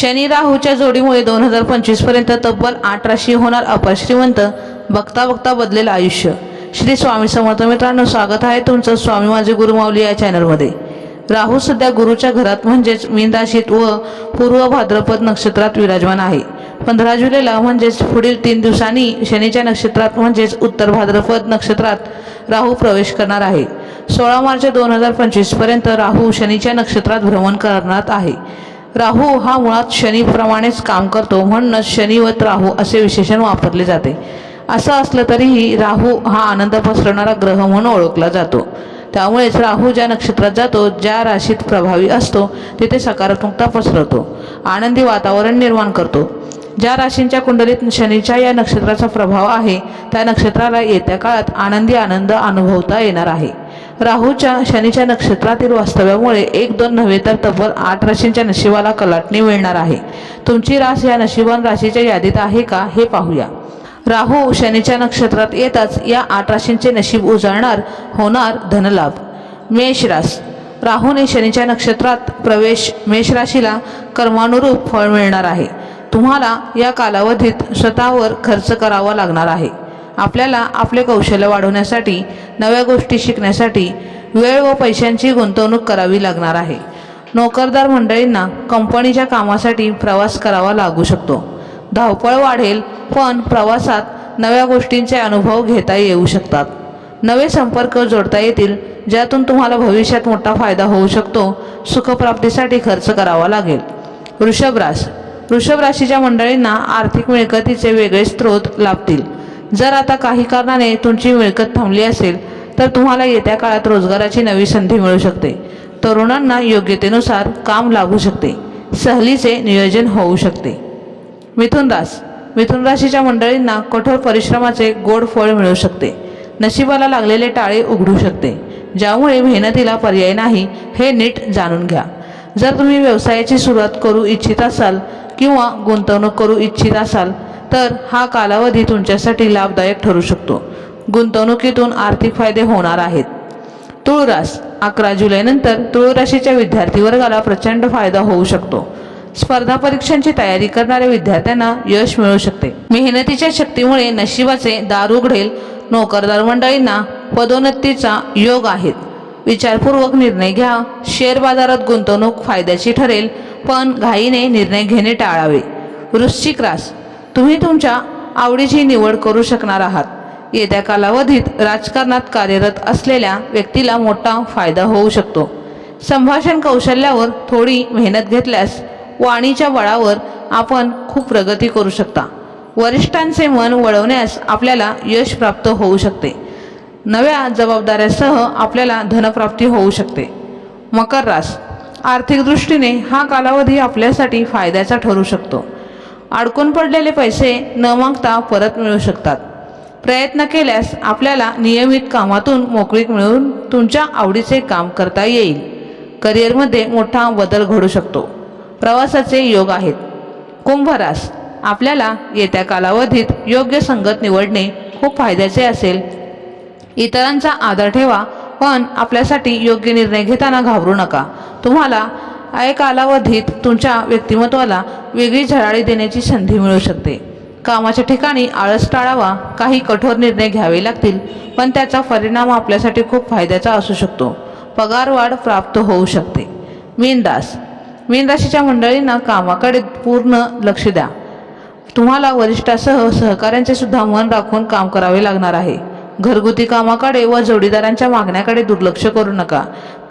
शनी राहूच्या जोडीमुळे दोन हजार पंचवीसपर्यंत तब्बल आठ राशी होणार. अपश्रीमंत बघता बघता बदलेल आयुष्य. श्री स्वामी समर्थ मित्रांनो स्वागत आहे तुमचं स्वामी माझे गुरुमाऊली या चॅनलमध्ये. राहू सध्या गुरुच्या घरात म्हणजेच मीन राशीत व पूर्व भाद्रपद नक्षत्रात विराजमान आहे. पंधरा जुलैला म्हणजेच पुढील तीन दिवसांनी शनीच्या नक्षत्रात म्हणजेच उत्तर भाद्रपद नक्षत्रात राहू प्रवेश करणार आहे. सोळा मार्च दोन हजार पंचवीसपर्यंत राहू शनीच्या नक्षत्रात भ्रमण करणार आहे. राहू हा मुळात शनीप्रमाणेच काम करतो. म्हणूनच शनिवत राहू असे विशेषण वापरले जाते. असं असलं तरीही राहू हा आनंद पसरवणारा ग्रह म्हणून ओळखला जातो. त्यामुळेच राहू ज्या नक्षत्रात जातो ज्या राशीत प्रभावी असतो तिथे सकारात्मकता पसरवतो. आनंदी वातावरण निर्माण करतो. ज्या राशींच्या कुंडलीत शनीच्या या नक्षत्राचा प्रभाव आहे त्या नक्षत्राला येत्या काळात आनंदी आनंद अनुभवता येणार आहे. राहूच्या शनीच्या नक्षत्रातील वास्तव्यामुळे एक दोन नव्हे तर तब्बल आठ राशींच्या नशिबाला कलाटणी मिळणार आहे. तुमची रास या नशिबान राशीच्या यादीत आहे का हे पाहूया. राहू शनीच्या नक्षत्रात येताच या आठ राशींचे नशीब उजळणार होणार धनलाभ. मेष रास. राहूने शनीच्या नक्षत्रात प्रवेश मेष राशीला कर्मानुरूप फळ मिळणार आहे. तुम्हाला या कालावधीत स्वतःवर खर्च करावा लागणार आहे. आपल्याला आपले कौशल्य वाढवण्यासाठी नव्या गोष्टी शिकण्यासाठी वेळ व पैशांची गुंतवणूक करावी लागणार आहे. नोकरदार मंडळींना कंपनीच्या कामासाठी प्रवास करावा लागू शकतो. धावपळ वाढेल पण प्रवासात नव्या गोष्टींचे अनुभव घेता येऊ शकतात. नवे संपर्क जोडता येतील ज्यातून तुम्हाला भविष्यात मोठा फायदा होऊ शकतो सुखप्राप्तीसाठी खर्च करावा लागेल. वृषभरास वृषभ राशीच्या मंडळींना आर्थिक मिळकतीचे वेगळे स्रोत लाभतील. जर आता काही कारणाने तुमची मिळकत थांबली असेल तर तुम्हाला येत्या काळात रोजगाराची नवी संधी मिळू शकते. तरुणांना योग्यतेनुसार काम लागू शकते. सहलीचे नियोजन होऊ शकते. मिथुन रास मिथुन राशीच्या मंडळींना कठोर परिश्रमाचे गोड फळ मिळू शकते. नशिबाला लागलेले टाळे उघडू शकते. ज्यामुळे मेहनतीला पर्याय नाही हे नीट जाणून घ्या. जर तुम्ही व्यवसायाची सुरुवात करू इच्छित असाल किंवा गुंतवणूक करू इच्छित असाल तर हा कालावधी तुमच्यासाठी लाभदायक ठरू शकतो. गुंतवणुकीतून आर्थिक फायदे होणार आहेत. तुळरास अकरा जुलैनंतर तुळराशीच्या विद्यार्थी वर्गाला प्रचंड फायदा होऊ शकतो. स्पर्धा परीक्षांची तयारी करणाऱ्या विद्यार्थ्यांना यश मिळू शकते. मेहनतीच्या शक्तीमुळे नशिबाचे दार उघडेल नोकरदार मंडळींना पदोन्नतीचा योग आहेत विचारपूर्वक निर्णय घ्या. शेअर बाजारात गुंतवणूक फायद्याची ठरेल पण घाईने निर्णय घेणे टाळावे. वृश्चिक रास तुम्ही तुमच्या आवडीची निवड करू शकणार आहात. येत्या कालावधीत राजकारणात कार्यरत असलेल्या व्यक्तीला मोठा फायदा होऊ शकतो. संभाषण कौशल्यावर थोडी मेहनत घेतल्यास वाणीच्या बळावर आपण खूप प्रगती करू शकता. वरिष्ठांचे मन वळवण्यास आपल्याला यश प्राप्त होऊ शकते. नव्या जबाबदाऱ्यासह आपल्याला धनप्राप्ती होऊ शकते. मकर रास. आर्थिक दृष्टीने हा कालावधी आपल्यासाठी फायद्याचा ठरू शकतो. अडकून पडलेले पैसे न मागता परत मिळू शकतात. प्रयत्न केल्यास आपल्याला नियमित कामातून मोकळीक मिळून तुमच्या आवडीचे काम करता येईल. करिअरमध्ये मोठा बदल घडू शकतो. प्रवासाचे योग आहेत. कुंभरास आपल्याला येत्या कालावधीत योग्य संगत निवडणे खूप फायद्याचे असेल. इतरांचा आदर ठेवा पण आपल्यासाठी योग्य निर्णय घेताना घाबरू नका. तुम्हाला या कालावधीत तुमच्या व्यक्तिमत्वाला वेगळी झळाळी देण्याची संधी मिळू शकते. कामाच्या ठिकाणी आळस टाळावा काही कठोर निर्णय घ्यावे लागतील पण त्याचा परिणाम आपल्यासाठी खूप फायद्याचा असू शकतो. पगारवाढ प्राप्त होऊ शकते. मीनदास मीनराशीच्या मंडळींना कामाकडे पूर्ण लक्ष द्या. तुम्हाला वरिष्ठासह सहकाऱ्यांचे सुद्धा मन राखून काम करावे लागणार आहे. घरगुती कामाकडे व जोडीदारांच्या मागण्याकडे दुर्लक्ष करू नका.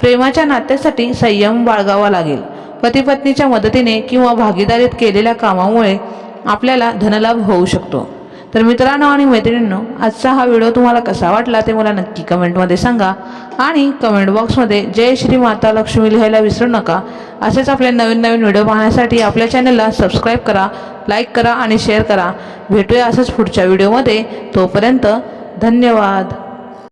प्रेमाच्या नात्यासाठी संयम बाळगावा लागेल. पती पत्नीच्या मदतीने किंवा भागीदारीत केलेल्या कामामुळे आपल्याला धनलाभ होऊ शकतो. तर मित्रांनो आणि मैत्रिणींनो आजचा हा व्हिडिओ तुम्हाला कसा वाटला ते मला नक्की कमेंटमध्ये सांगा आणि कमेंट बॉक्समध्ये जय श्री माता लक्ष्मी लिहायला विसरू नका. असेच आपले नवीन नवीन व्हिडिओ पाहण्यासाठी आपल्या चॅनलला सबस्क्राईब करा लाईक करा आणि शेअर करा. भेटूया असंच पुढच्या व्हिडिओमध्ये. तोपर्यंत धन्यवाद.